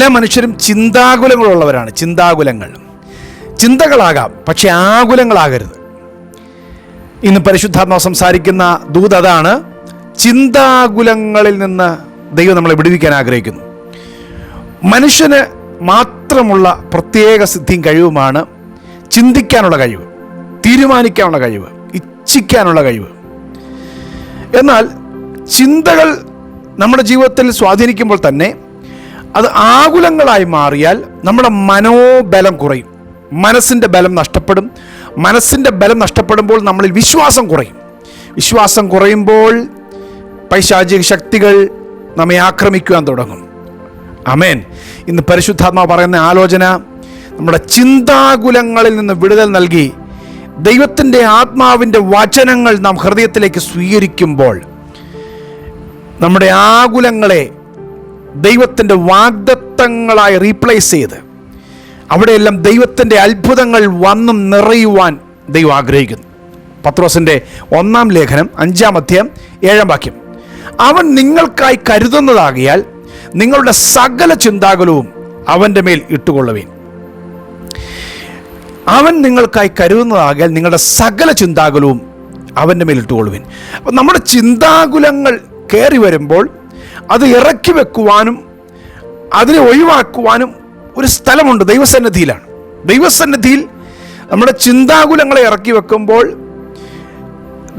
എല്ലാ മനുഷ്യരും ചിന്താകുലങ്ങളുള്ളവരാണ്. ചിന്താകുലങ്ങൾ. ചിന്തകളാകാം പക്ഷെ ആകുലങ്ങളാകരുത്. ഇന്ന് പരിശുദ്ധാത്മാവ് സംസാരിക്കുന്ന ദൂത് അതാണ്. ചിന്താകുലങ്ങളിൽ നിന്ന് ദൈവം നമ്മളെ വിടുവിക്കാൻ ആഗ്രഹിക്കുന്നു. മനുഷ്യന് മാത്രമുള്ള പ്രത്യേക സിദ്ധിയും കഴിവുമാണ് ചിന്തിക്കാനുള്ള കഴിവ് തീരുമാനിക്കാനുള്ള കഴിവ് ഇച്ഛിക്കാനുള്ള കഴിവ്. എന്നാൽ ചിന്തകൾ നമ്മുടെ ജീവിതത്തിൽ സ്വാധീനിക്കുമ്പോൾ തന്നെ അത് ആകുലങ്ങളായി മാറിയാൽ നമ്മുടെ മനോബലം കുറയും. മനസ്സിന്റെ ബലം നഷ്ടപ്പെടും. മനസ്സിന്റെ ബലം നഷ്ടപ്പെടുമ്പോൾ നമ്മളിൽ വിശ്വാസം കുറയും. വിശ്വാസം കുറയുമ്പോൾ പൈശാചിക ശക്തികൾ നമ്മെ ആക്രമിക്കുവാൻ തുടങ്ങും. അമേൻ ഇന്ന് പരിശുദ്ധാത്മാവ് പറയുന്ന ആലോചന നമ്മുടെ ചിന്താകുലങ്ങളിൽ നിന്ന് വിടുതൽ നൽകി ദൈവത്തിന്റെ ആത്മാവിന്റെ വചനങ്ങൾ നാം ഹൃദയത്തിലേക്ക് സ്വീകരിക്കുമ്പോൾ നമ്മുടെ ആകുലങ്ങളെ ദൈവത്തിന്റെ വാഗ്ദത്തങ്ങളായി റീപ്ലേസ് ചെയ്ത്. അവിടെയെല്ലാം ദൈവത്തിന്റെ അത്ഭുതങ്ങൾ വന്ന് നിറയുവാൻ ദൈവം ആഗ്രഹിക്കുന്നു. പത്രോസിന്റെ ഒന്നാം ലേഖനം അഞ്ചാം അധ്യായം ഏഴാം വാക്യം. അവൻ നിങ്ങൾക്കായി കരുതുന്നതാകിയാൽ നിങ്ങളുടെ സകല ചിന്താകുലവും അവന്റെ മേൽ ഇട്ടുകൊള്ളുവീൻ. അവൻ നിങ്ങൾക്കായി കരുതുന്നതാകിയാൽ നിങ്ങളുടെ സകല ചിന്താകുലവും അവന്റെ മേൽ ഇട്ടുകൊള്ളുവിൻ. അപ്പം നമ്മുടെ ചിന്താകുലങ്ങൾ കയറി വരുമ്പോൾ അത് ഇറക്കി വെക്കുവാനും അതിനെ ഒഴിവാക്കുവാനും ഒരു സ്ഥലമുണ്ട് ദൈവസന്നിധിയിലാണ്. ദൈവസന്നിധിയിൽ നമ്മുടെ ചിന്താകുലങ്ങളെ ഇറക്കി വെക്കുമ്പോൾ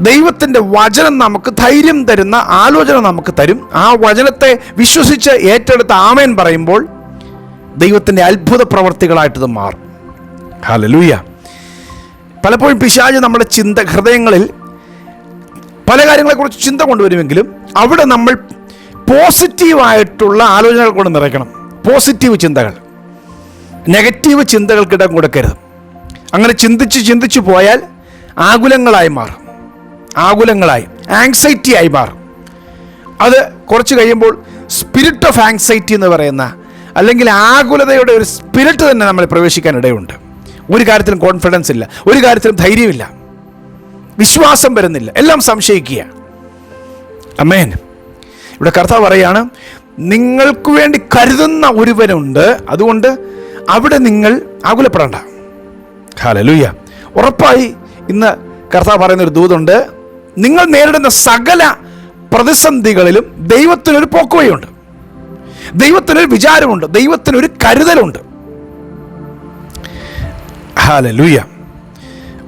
ദൈവത്തിന്റെ വചനം നമുക്ക് ധൈര്യം തരുന്ന ആലോചന നമുക്ക് തരും. ആ വചനത്തെ വിശ്വസിച്ച് ഏറ്റെടുത്ത ആമേൻ പറയുമ്പോൾ ദൈവത്തിന്റെ അത്ഭുത പ്രവർത്തികളായിട്ടത് മാറും. ഹലലൂയ പലപ്പോഴും പിശാജ് നമ്മുടെ ചിന്ത ഹൃദയങ്ങളിൽ പല കാര്യങ്ങളെക്കുറിച്ച് ചിന്ത കൊണ്ടുവരുമെങ്കിലും അവിടെ നമ്മൾ പോസിറ്റീവായിട്ടുള്ള ആലോചനകൾ കൊണ്ട് നിറയ്ക്കണം. പോസിറ്റീവ് ചിന്തകൾ. നെഗറ്റീവ് ചിന്തകൾക്കിടം കൊടുക്കരുത് അങ്ങനെ ചിന്തിച്ച് ചിന്തിച്ച് പോയാൽ ആകുലങ്ങളായി മാറും. ആകുലങ്ങളായി ആങ്സൈറ്റി ആയി മാറും. അത് കുറച്ച് കഴിയുമ്പോൾ സ്പിരിറ്റ് ഓഫ് ആങ്സൈറ്റി എന്ന് പറയുന്ന അല്ലെങ്കിൽ ആകുലതയുടെ ഒരു സ്പിരിറ്റ് തന്നെ നമ്മൾ പ്രവേശിക്കാൻ ഇടയുണ്ട്. ഒരു കാര്യത്തിലും കോൺഫിഡൻസ് ഇല്ല ഒരു കാര്യത്തിലും ധൈര്യമില്ല. വിശ്വാസം വരുന്നില്ല എല്ലാം സംശയിക്കുക. അമേൻ ഇവിടെ കർത്താവ് പറയാണ് നിങ്ങൾക്ക് വേണ്ടി കരുതുന്ന ഒരുവനുണ്ട്. അതുകൊണ്ട് അവിടെ നിങ്ങൾ ആകുലപ്പെടേണ്ട. ഹാലലൂയ ഉറപ്പായി ഇന്ന് കർത്താവ് പറയുന്ന ഒരു ദൂതുണ്ട് നിങ്ങൾ നേരിടുന്ന സകല പ്രതിസന്ധികളിലും ദൈവത്തിനൊരു പോക്കുവയുണ്ട് ദൈവത്തിനൊരു വിചാരമുണ്ട്. ദൈവത്തിനൊരു കരുതലുണ്ട്. ഹാലലൂയ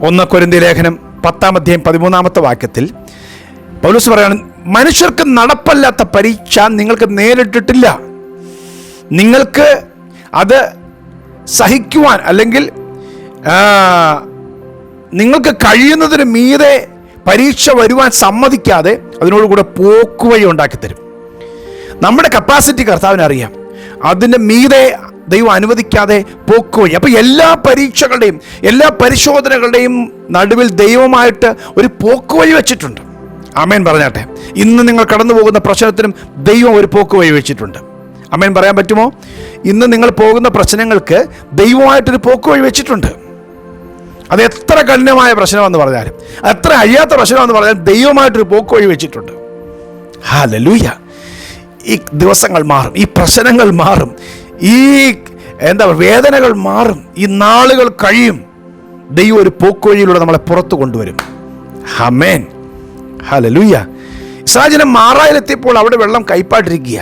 ഒന്ന് കൊരിന്തി ലേഖനം പത്താം അധ്യായം പതിമൂന്നാമത്തെ വാക്യത്തിൽ പൗലൂസ് പറയാണ് മനുഷ്യർക്ക് നടപ്പല്ലാത്ത പരീക്ഷ നിങ്ങൾക്ക് നേരിട്ടിട്ടില്ല. നിങ്ങൾക്ക് അത് സഹിക്കുവാൻ അല്ലെങ്കിൽ നിങ്ങൾക്ക് കഴിയുന്നതിന് മീതെ പരീക്ഷ വരുവാൻ സമ്മതിക്കാതെ അതിനോടുകൂടെ പോക്കുവഴി ഉണ്ടാക്കി തരും നമ്മുടെ കപ്പാസിറ്റി കർത്താവിന് അറിയാം അതിന്റെ മീതെ ദൈവം അനുവദിക്കാതെ പോക്കുവഴി അപ്പോൾ എല്ലാ പരീക്ഷകളുടെയും എല്ലാ പരിശോധനകളുടെയും നടുവിൽ ദൈവമായിട്ട് ഒരു പോക്കുവഴി വെച്ചിട്ടുണ്ട്. അമേൻ പറഞ്ഞാട്ടെ. ഇന്ന് നിങ്ങൾ കടന്നു പോകുന്ന പ്രശ്നത്തിനും ദൈവം ഒരു പോക്ക് വെച്ചിട്ടുണ്ട്. അമേൻ പറയാൻ പറ്റുമോ? ഇന്ന് നിങ്ങൾ പോകുന്ന പ്രശ്നങ്ങൾക്ക് ദൈവമായിട്ടൊരു പോക്ക് വെച്ചിട്ടുണ്ട്. അത് എത്ര കഠിനമായ പ്രശ്നമെന്ന് പറഞ്ഞാലും എത്ര അഴിയാത്ത പ്രശ്നമെന്ന് പറഞ്ഞാലും ദൈവമായിട്ടൊരു പോക്ക് വഴി വെച്ചിട്ടുണ്ട്. ഹാലലൂയ ഈ ദിവസങ്ങൾ മാറും ഈ പ്രശ്നങ്ങൾ മാറും ഈ എന്താ വേദനകൾ മാറും ഈ നാളുകൾ കഴിയും. ദൈവം ഒരു പോക്കുവഴിയിലൂടെ നമ്മളെ പുറത്തു കൊണ്ടുവരും. ഹമേൻ ഹലലൂയ ഇസ്രാജനം മാറായിലെത്തിയപ്പോൾ അവിടെ വെള്ളം കൈപ്പാട്ടിരിക്കുക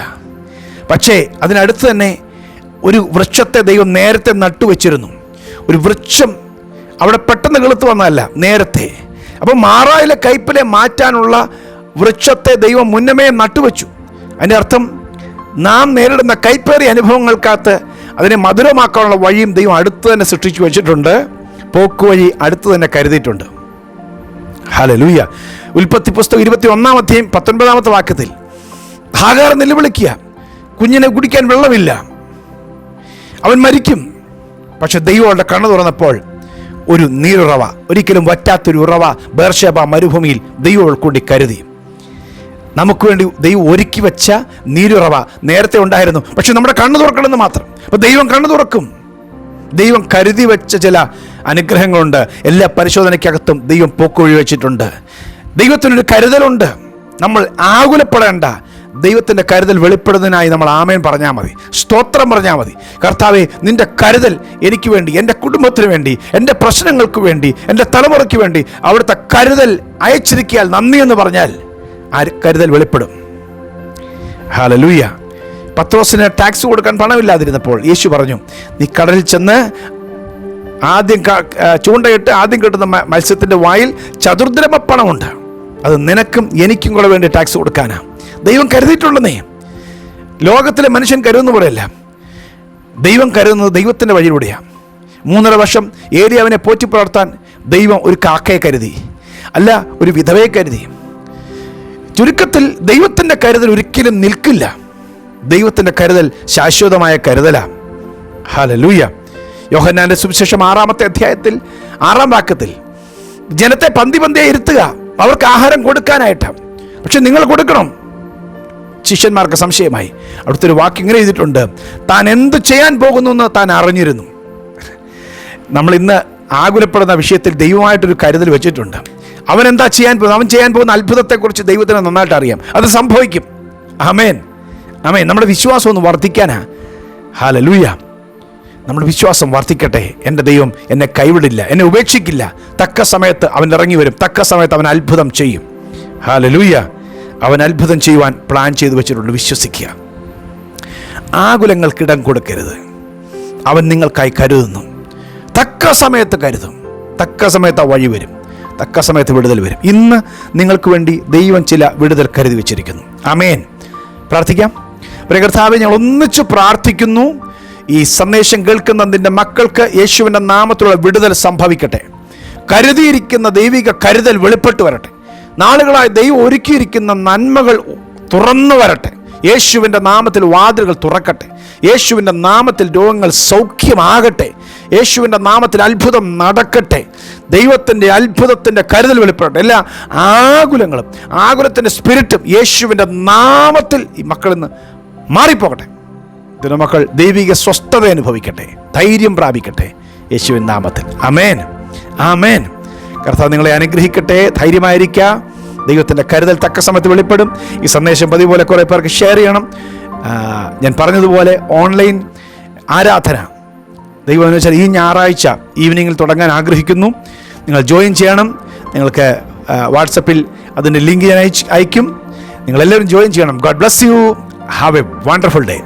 പക്ഷേ അതിനടുത്ത് തന്നെ ഒരു വൃക്ഷത്തെ ദൈവം നേരത്തെ നട്ടുവെച്ചിരുന്നു. ഒരു വൃക്ഷം അവിടെ പെട്ടെന്ന് കിളുത്ത് വന്നതല്ല നേരത്തെ. അപ്പോൾ മാറായിലെ കയ്പിലെ മാറ്റാനുള്ള വൃക്ഷത്തെ ദൈവം മുന്നമേ നട്ടുവെച്ചു. അതിന്റെ അർത്ഥം നാം നേരിടുന്ന കൈപ്പേറിയ അനുഭവങ്ങൾക്കകത്ത് അതിനെ മധുരമാക്കാനുള്ള വഴിയും ദൈവം അടുത്ത് തന്നെ സൃഷ്ടിച്ചു വെച്ചിട്ടുണ്ട്. പോക്കുവഴി അടുത്ത് തന്നെ കരുതിയിട്ടുണ്ട്. ഹലലൂയ ഉൽപ്പത്തി പുസ്തകം ഇരുപത്തി ഒന്നാം അധ്യായം പത്തൊൻപതാമത്തെ വാക്യത്തിൽ ഹാഗാർ നിലവിളിക്കുക കുഞ്ഞിനെ കുടിക്കാൻ വെള്ളമില്ല അവൻ മരിക്കും പക്ഷെ ദൈവം അവളുടെ കണ്ണു തുറന്നപ്പോൾ ഒരു നീരുറവ ഒരിക്കലും വറ്റാത്തൊരു ഉറവ ബേർഷേബ മരുഭൂമിയിൽ ദൈവം ഉൾക്കൊണ്ടി കരുതി. നമുക്ക് വേണ്ടി ദൈവം ഒരുക്കി വെച്ച നീരുറവ നേരത്തെ ഉണ്ടായിരുന്നു പക്ഷെ നമ്മുടെ കണ്ണു തുറക്കണമെന്ന് മാത്രം. അപ്പോൾ ദൈവം കണ്ണു തുറക്കും. ദൈവം കരുതി വെച്ച ചില അനുഗ്രഹങ്ങളുണ്ട്. എല്ലാ പരിശോധനയ്ക്കകത്തും ദൈവം പോക്കൊഴി വെച്ചിട്ടുണ്ട് ദൈവത്തിനൊരു കരുതലുണ്ട്. നമ്മൾ ആകുലപ്പെടേണ്ട. ദൈവത്തിന്റെ കരുതൽ വെളിപ്പെടുന്നതിനായി നമ്മൾ ആമേൻ പറഞ്ഞാൽ മതി. സ്തോത്രം പറഞ്ഞാൽ മതി. കർത്താവെ നിന്റെ കരുതൽ എനിക്ക് വേണ്ടി എന്റെ കുടുംബത്തിന് വേണ്ടി എന്റെ പ്രശ്നങ്ങൾക്ക് വേണ്ടി എന്റെ തലമുറയ്ക്ക് വേണ്ടി അവിടുത്തെ കരുതൽ അയച്ചിരിക്കിയാൽ നന്ദി എന്ന് പറഞ്ഞാൽ ആ കരുതൽ വെളിപ്പെടും. ഹാലലൂയ പത്രോസിന് ടാക്സ് കൊടുക്കാൻ പണമില്ലാതിരുന്നപ്പോൾ യേശു പറഞ്ഞു നീ കടലിൽ ചെന്ന് ആദ്യം ചൂണ്ടയിട്ട് ആദ്യം കിട്ടുന്ന മത്സ്യത്തിന്റെ വായിൽ ചതുർദ്രമ പണമുണ്ട് അത് നിനക്കും എനിക്കും കൂടെ വേണ്ടി ടാക്സ് കൊടുക്കാനാണ് ദൈവം കരുതിയിട്ടുള്ളതേ ലോകത്തിലെ മനുഷ്യൻ കരുതുന്ന പോലെയല്ല. ദൈവം കരുതുന്നത് ദൈവത്തിന്റെ വഴിയിലൂടെയാണ് മൂന്നര വർഷം ഏലിയാവിനെ പോറ്റി പുലർത്താൻ ദൈവം ഒരു കാക്കയെ കരുതി. അല്ല ഒരു വിധവയെ കരുതി. ചുരുക്കത്തിൽ ദൈവത്തിന്റെ കരുതൽ ഒരിക്കലും നിൽക്കില്ല. ദൈവത്തിന്റെ കരുതൽ ശാശ്വതമായ കരുതലാണ് ഹലലൂയ യോഹന്നാന്റെ സുവിശേഷം ആറാമത്തെ അധ്യായത്തിൽ ആറാം വാക്യത്തിൽ ജനത്തെ പന്തി പന്തിയെ ഇരുത്തുക. അവർക്ക് ആഹാരം കൊടുക്കാനായിട്ട്. പക്ഷെ നിങ്ങൾ കൊടുക്കണം. ശിഷ്യന്മാർക്ക് സംശയമായി. അവിടുത്തെ ഒരു വാക്ക് ഇങ്ങനെ ചെയ്തിട്ടുണ്ട് താൻ എന്ത് ചെയ്യാൻ പോകുന്നു എന്ന് താൻ അറിഞ്ഞിരുന്നു. നമ്മൾ ഇന്ന് ആകുലപ്പെടുന്ന വിഷയത്തിൽ ദൈവമായിട്ടൊരു കരുതൽ വെച്ചിട്ടുണ്ട്. അവൻ എന്താ ചെയ്യാൻ പോകുന്നത്? അവൻ ചെയ്യാൻ പോകുന്ന അത്ഭുതത്തെക്കുറിച്ച് ദൈവത്തിന് നന്നായിട്ട് അറിയാം. അത് സംഭവിക്കും. അമേൻ അമേൻ നമ്മുടെ വിശ്വാസം ഒന്ന് വർദ്ധിക്കാനാ. ഹാലലൂയ. നമ്മുടെ വിശ്വാസം വർദ്ധിക്കട്ടെ. എന്റെ ദൈവം എന്നെ കൈവിടില്ല എന്നെ ഉപേക്ഷിക്കില്ല. തക്ക സമയത്ത് അവൻ ഇറങ്ങി വരും. തക്ക സമയത്ത് അവൻ അത്ഭുതം ചെയ്യും. ഹാലലൂയ അവൻ അത്ഭുതം ചെയ്യുവാൻ പ്ലാൻ ചെയ്തു വെച്ചിട്ടുണ്ട്. വിശ്വസിക്കുക. ആകുലങ്ങൾക്കിടം കൊടുക്കരുത്. അവൻ നിങ്ങൾക്കായി കരുതുന്നു. തക്ക സമയത്ത് കരുതും. തക്ക സമയത്ത് ആ വഴി വരും. തക്ക സമയത്ത് വിടുതൽ വരും. ഇന്ന് നിങ്ങൾക്ക് വേണ്ടി ദൈവം ചില വിടുതൽ കരുതി വെച്ചിരിക്കുന്നു. അമേൻ പ്രാർത്ഥിക്കാം. പ്രകൃതാവെ ഞങ്ങൾ ഒന്നിച്ച് പ്രാർത്ഥിക്കുന്നു. ഈ സന്ദേശം കേൾക്കുന്ന നിന്റെ മക്കൾക്ക് യേശുവിന്റെ നാമത്തിലുള്ള വിടുതൽ സംഭവിക്കട്ടെ. കരുതിയിരിക്കുന്ന ദൈവിക കരുതൽ വെളിപ്പെട്ടു വരട്ടെ. നാളുകളായി ദൈവം ഒരുക്കിയിരിക്കുന്ന നന്മകൾ തുറന്നു വരട്ടെ. യേശുവിന്റെ നാമത്തിൽ വാതിലുകൾ തുറക്കട്ടെ. യേശുവിന്റെ നാമത്തിൽ രോഗങ്ങൾ സൗഖ്യമാകട്ടെ. യേശുവിന്റെ നാമത്തിൽ അത്ഭുതം നടക്കട്ടെ. ദൈവത്തിന്റെ അത്ഭുതത്തിന്റെ കരുതൽ വെളിപ്പെടട്ടെ. എല്ലാ ആകുലങ്ങളും ആകുലത്തിന്റെ സ്പിരിറ്റും യേശുവിന്റെ നാമത്തിൽ ഈ മക്കളിൽ നിന്ന് മാറിപ്പോകട്ടെ. ഇതിന് മക്കൾ ദൈവിക സ്വസ്ഥത അനുഭവിക്കട്ടെ ധൈര്യം പ്രാപിക്കട്ടെ. യേശുവിൻ നാമത്തിൽ. അമേൻ ആമേൻ. കർത്താവ് നിങ്ങളെ അനുഗ്രഹിക്കട്ടെ ധൈര്യമായിരിക്കുക ദൈവത്തിന്റെ കരുതൽ തക്ക സമയത്ത് വെളിപ്പെടും. ഈ സന്ദേശം പതിപോലെ കുറേ പേർക്ക് ഷെയർ ചെയ്യണം. ഞാൻ പറഞ്ഞതുപോലെ ഓൺലൈൻ ആരാധന. ദൈവം എന്ന് വെച്ചാൽ ഈ ഞായറാഴ്ച ഈവനിങ്ങിൽ തുടങ്ങാൻ ആഗ്രഹിക്കുന്നു. നിങ്ങൾ ജോയിൻ ചെയ്യണം. നിങ്ങൾക്ക് വാട്സപ്പിൽ അതിന്റെ ലിങ്ക് ഞാൻ അയക്കും. നിങ്ങളെല്ലാവരും ജോയിൻ ചെയ്യണം. God bless you. Have a wonderful day.